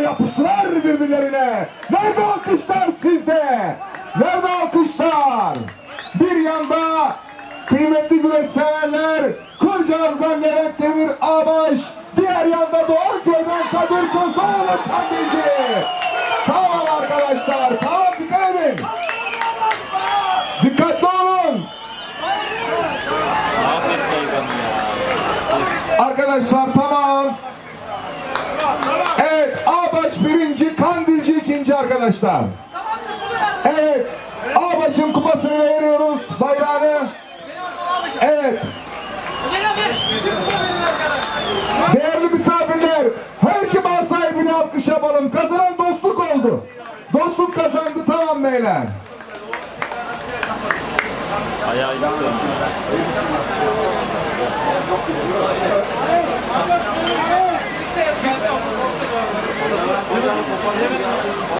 yapıştılar birbirlerine. Nerede alkışlar sizde? Nerede alkışlar? Bir yanda kıymetli güreş severler, Kırcağız'dan Levent Demir Ağbaş, diğer yanda Doğanköy'den Kadir Kozoğlu Kandilci. Tamam arkadaşlar, tamam dikkat edin. Dikkatli olun. Arkadaşlar tamam. Arkadaşlar. Evet Ağbaş'ın kupasını veriyoruz, bayrağını. Evet. Değerli misafirler, her iki mal sahibine alkış yapalım. Kazanan dostluk oldu. Dostluk kazandı tamam beyler. Ayağı yüksek.